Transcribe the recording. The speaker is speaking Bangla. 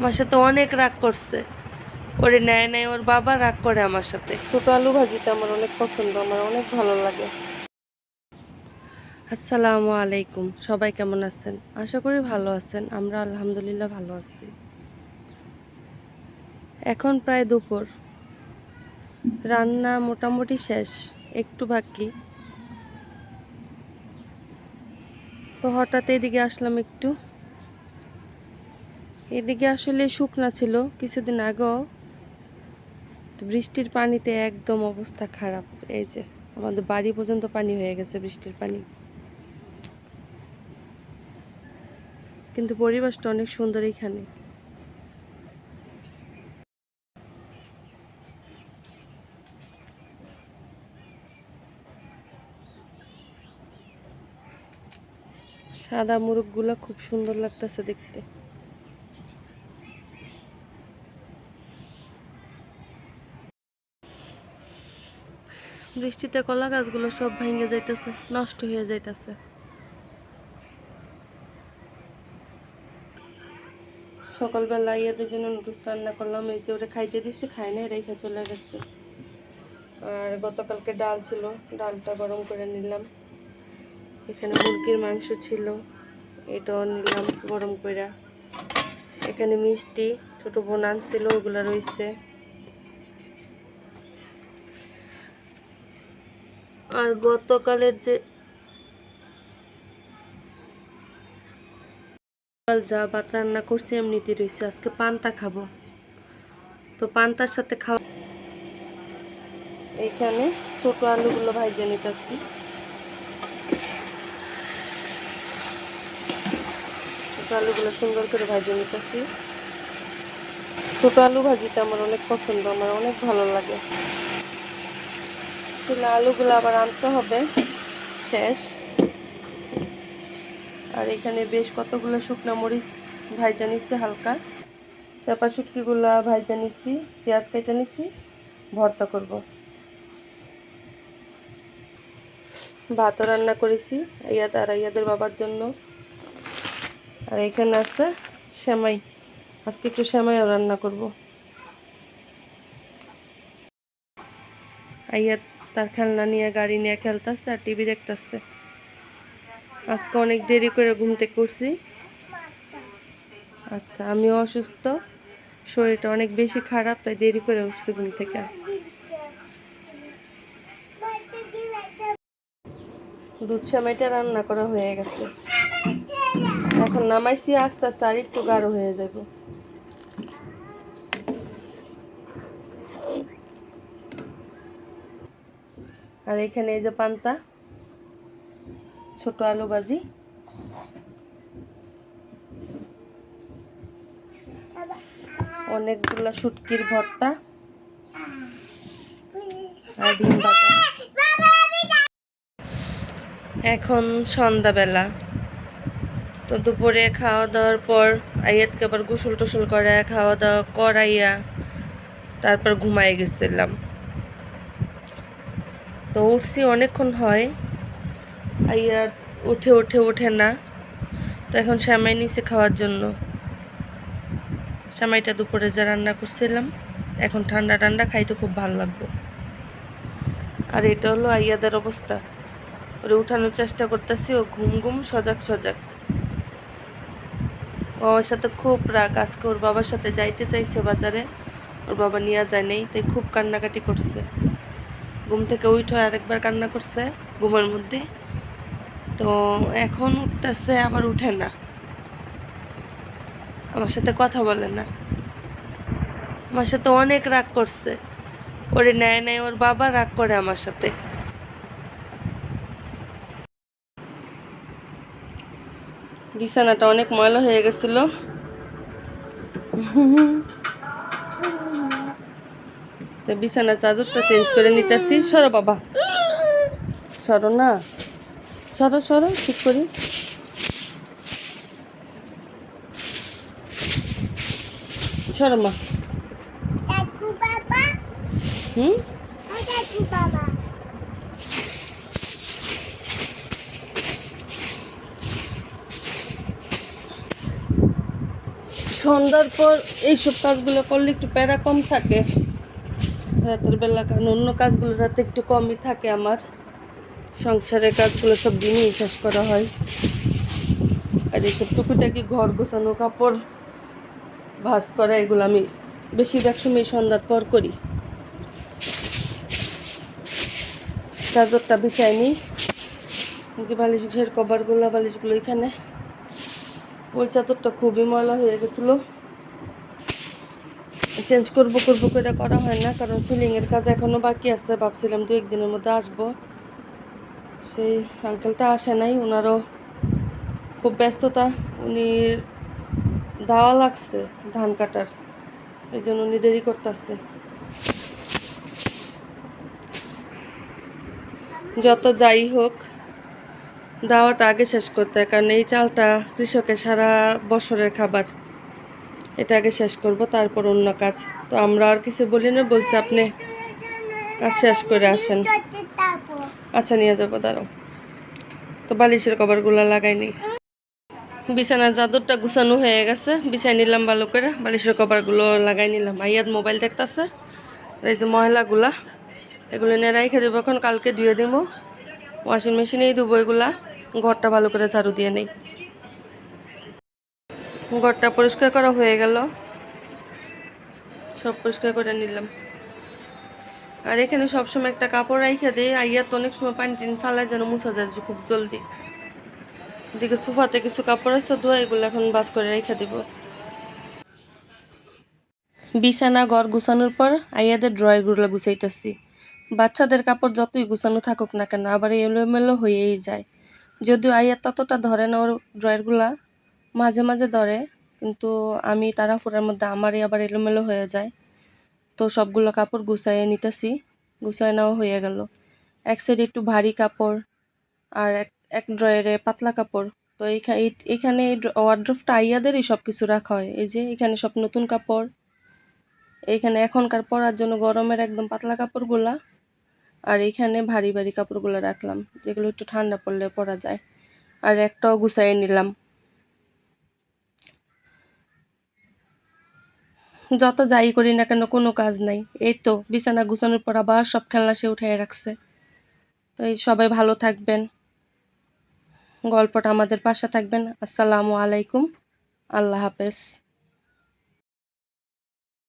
আমার সাথে অনেক রাগ করছে। ওরে নেয় নেয় ওর বাবা রাগ করে আমার সাথে। ছোট আলু ভাজিটা আমার অনেক পছন্দ আমার অনেক ভালো লাগে। আসসালামু আলাইকুম সবাই কেমন আছেন? আশা করি ভালো আছেন আমরা আলহামদুলিল্লাহ ভালো আছি। এখন প্রায় দুপুর। রান্না মোটামুটি শেষ একটু বাকি। তো হঠাৎ এদিকে আসলাম একটু। এদিকে আসলে শুকনা ছিল কিছুদিন আগেও। বৃষ্টির পানিতে একদম অবস্থা খারাপ। এই যে, আমাদের বাড়ি পর্যন্ত পানি হয়ে গেছে বৃষ্টির পানি। কিন্তু পরিবেশটা অনেক সুন্দর এখানে। সাদা মুরগগুলো খুব সুন্দর লাগতেছে দেখতে। বৃষ্টিতে কলা গাছগুলো সব ভেঙে যাইতেছে, নষ্ট হয়ে যাইতেছে। সকালবেলা ইয়াদের জন্য নুডলস রান্না করলাম, এই যে ওরা খাইতে দিছি খাই না রেখে চলে গেছে। আর গতকালকে ডাল ছিল, ডালটা গরম করে নিলাম। এখানে মুরগির মাংস ছিল, এটাও নিলাম গরম করে এখানে মিষ্টি, ছোটো বোন আনছিল, ওগুলো রয়েছে আর গতকালের যে যা ভাত রান্না করছি এমনিতে রয়েছে আজকে পান্তা খাব। তো পান্তার সাথে খাওয়া এইখানে ছোট আলুগুলো ভাইজে নিতেছি। ছোট আলুগুলো সুন্দর করে ভাজে নিতেছি। ছোট আলু ভাজিটা আমার অনেক পছন্দ, আমার অনেক ভালো লাগে। আসলে আলুগুলো আবার আনতে হবে। শেষ। আর এখানে বেশ কতগুলো শুকনো মরিচ ভাইজা নিচ্ছি হালকা। চাপা শুটকিগুলা ভাইজা নিচ্ছি পেঁয়াজ কেটে নিচ্ছি ভর্তা করব। ভাতও রান্না করেছি, ইয়াদ আর ইয়াদের বাবার জন্য। আর এখানে আছে সেমাই। আজকে একটু সেমাইও রান্না করব। আইয়াদ তার খেলনা নিয়ে, গাড়ি নিয়ে খেলতেছে আর টিভি দেখতেছে। আজকে অনেক দেরি করে ঘুম থেকে আচ্ছা আমিও অসুস্থ। শরীরটা অনেক বেশি খারাপ, তাই দেরি করে উঠছি ঘুম থেকে। দুধ সেমাইটা রান্না করা হয়ে গেছে। এখন নামাইছি, আস্তে আস্তে আর একটু গাঢ় হয়ে যাব আর এখানে এই যে পান্তা, ছোট আলু ভাজি। অনেকগুলা শুটকির ভর্তা। এখন সন্ধ্যাবেলা। তো দুপুরে খাওয়া দাওয়ার পর আইয়াতকে আবার গোসল টোসল করে খাওয়া দাওয়া করাইয়া তারপর ঘুমাই গেছিলাম। তো উঠছি অনেকক্ষণ হয়। আইয়া উঠে উঠে ওঠে না। তো এখন শ্যামাই নিচে খাওয়ার জন্য। শ্যামাইটা দুপুরে যা রান্না করছিলাম, এখন ঠান্ডা ঠান্ডা খাইতে খুব ভালো লাগবে। আর এটা হলো আইয়াদের অবস্থা। ওরে উঠানোর চেষ্টা করতেছি, ও ঘুম ঘুম, সজাগ সজাগ। বাবার সাথে খুব রাগ। আজকে ওর বাবার সাথে যাইতে চাইছে বাজারে, ওর বাবা নিয়ে যায় নেই, তাই খুব কান্নাকাটি করছে। ঘুম থেকে উঠে আরেকবার কান্না করছে ঘুমের মধ্যে। তো এখন উঠতেছে, আবার উঠে না। আমার সাথে কথা বলে না। আমার সাথে অনেক রাগ করছে। ওরে নেয় নেয় ওর বাবা রাগ করে আমার সাথে। বিছানাটা অনেক ময়লা হয়ে গেছিল। তো বিছানার চাদরটা চেঞ্জ করে নিতেছি। সরো বাবা। সরো না। সরো সরো, ঠিক করি। সরো মা। সন্ধ্যার পর এইসব কাজগুলো করলে একটু প্যারা কম থাকে। রাতের বেলা, কারণ অন্য কাজগুলো রাতে একটু কমই থাকে আমার। সংসারের কাজগুলো সব দিনই শেষ করা হয়। আর এইসব টুকিটাকি ঘর গোছানো, কাপড় ভাজ করা, এগুলো আমি বেশিরভাগ সময় সন্ধ্যার পর করি। চাদরটা বিছাই নিই, যে বালিশ ঘের কভারগুলো, বালিশগুলো এখানে। ওই চাদরটা খুবই ময়লা হয়ে গেছিল। চেঞ্জ করব করব করে করা হয় না, কারণ সিলিংয়ের কাজ এখনও বাকি আছে। ভাবছিলাম দু একদিনের মধ্যে আসব। সেই আঙ্কেলটা আসে নাই ওনারও খুব ব্যস্ততা। উনি দাওয়া লাগছে ধান কাটার, এই জন্য উনি দেরি করতেছে। যত যাই হোক, দাওয়াটা আগে শেষ করতে হয়, কারণ এই চালটা কৃষকের সারা বছরের খাবার। এটা আগে শেষ করব, তারপর অন্য কাজ। তো আমরা আর কিছু বলি না, বলছি আপনি কাজ শেষ করে আসেন। আচ্ছা নিয়ে যাব, দাঁড়াও। তো বালিশের কভারগুলো লাগাইনি বিছানার চাদরটা গুছানো হয়ে গেছে, বিছাই নিলাম ভালো করে। বালিশের কভারগুলো লাগাই নিলাম। আইয়াদ মোবাইল দেখতেছে এই যে ময়লাগুলা, এগুলো নিয়ে রাইখে দেবো এখন, কালকে ধুয়ে দিব ওয়াশিং মেশিনেই দেবো এগুলা, ঘরটা ভালো করে ঝাড়ু দিয়ে নেই। ঘরটা পরিষ্কার করা হয়ে গেল। সব পরিষ্কার করে নিলাম। আর এখানে সবসময় একটা কাপড় রাইখে দিই আইয়া তো অনেক সময় পানি টিন ফালায় যেন মুছা যায় খুব জলদি। এদিকে সোফাতে কিছু কাপড় আছে, ধোয়া এগুলো এখন বাস করে রেখে দিব। বিছানা, ঘর গুছানোর পর আইয়াদের ড্রয়গুলো গুছাইতেছি। বাচ্চাদের কাপড় যতই গুছানো থাকুক না কেন, আবার এলোমেলো হয়েই যায়। যদিও আইয়ার ততটা ধরে না ওর ড্রয়ারগুলা মাঝে মাঝে ধরে, কিন্তু আমি তাড়াহুড়ার মধ্যে আমারই আবার এলোমেলো হয়ে যায়। তো সবগুলো কাপড় গুছাইয়ে নিতেছি গুছাই নেওয়া হয়ে গেল। এক সাইডে একটু ভারী কাপড় আর এক এক ড্রয়ারে পাতলা কাপড়। তো এইখানে এইখানে ওয়ার্ড্রফটা আইয়াদেরই সব কিছু রাখা হয়। এই যে এখানে সব নতুন কাপড়, এইখানে এখনকার পরার জন্য গরমের একদম পাতলা কাপড়গুলা আর এইখানে ভারী ভারী কাপড়গুলো রাখলাম, যেগুলো একটু ঠান্ডা পড়লে পরা যায়। আর একটাও গুছাইয়ে নিলাম। যত যাই করি না কেন, কোনো কাজ নাই। এই তো, বিছানা গুছানোর পর আবার সব খেলনা সে উঠাই রাখছে। তো এই সবাই ভালো থাকবেন। গল্পটা আমাদের পাশে থাকবেন। আসসালামু আলাইকুম। আল্লাহ হাফেজ।